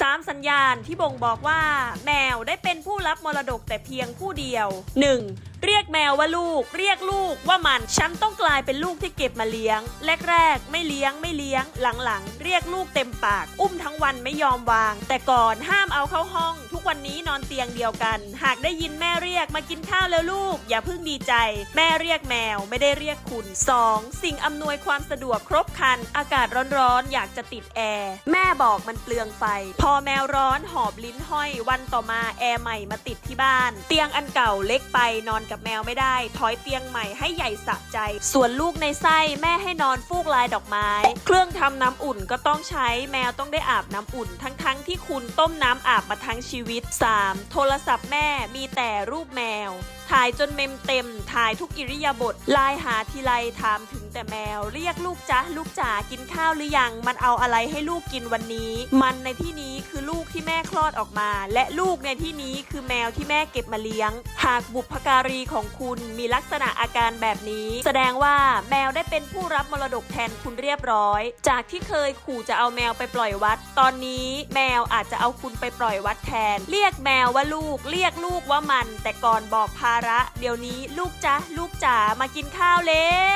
สามสัญญาณที่บ่งบอกว่า แมวได้เป็นผู้รับมรดกแต่เพียงผู้เดียว 1. เรีย กแมวว่าลูก เรียกลูกว่ามัน ฉันต้องกลายเป็นลูกที่เก็บมาเลี้ยง แรกๆ ไม่เลี้ยงไม่เลี้ยง หลังๆ เรียกลูกเต็มปาก อุ้มทั้งวันไม่ยอมวาง แต่ก่อนห้ามเอาเข้าห้อง ทุกวันนี้นอนเตียงเดียวกัน หากได้ยินแม่เรียกมากินข้าวแล้วลูก อย่าเพิ่งดีใจ แม่เรียกแมวไม่ได้เรียกคุณ 2. สิ่งอำนวยความสะดวกครบครัน อากาศร้อนๆ อยากจะติดแอร์ แม่บอกมันเปลืองไฟ พอแมวร้อนหอบลิ้นห้อย วันต่อมาแอร์ใหม่มาติดที่บ้าน เตียงอันเก่าเล็กไปนอนกับแมวไม่ได้ ถอยเตียงใหม่ให้ใหญ่สะใจ ส่วนลูกในไส้แม่ให้นอนฟูกลายดอกไม้ เครื่องทำน้ำอุ่นก็ต้องใช้แมวต้องได้อาบน้ำอุ่น ทั้งๆที่คุณต้มน้ำอาบมาทั้งชีวิต 3. โทรศัพท์แม่มีแต่รูปแมว ถ่ายจนเมมเต็ม ถ่ายทุกอิริยาบถไลน์หาทีไรถามถึง แต่แมวเรียกลูกจ๊ะลูกจ๋ากินข้าวหรือยัง มันเอาอะไรให้ลูกกินวันนี้ มันในที่นี้คือลูกที่แม่คลอดออกมา และลูกในที่นี้คือแมวที่แม่เก็บมาเลี้ยง หากบุพการีของคุณมีลักษณะอาการแบบนี้ แสดงว่าแมวได้เป็นผู้รับมรดกแทนคุณเรียบร้อย จากที่เคยขู่จะเอาแมวไปปล่อยวัด ตอนนี้แมวอาจจะเอาคุณไปปล่อยวัดแทน เรียกแมวว่าลูก เรียกลูกว่ามัน แต่ก่อนบอกภาระ เดี๋ยวนี้ลูกจ๊ะลูกจ๋ามากินข้าวเร็ว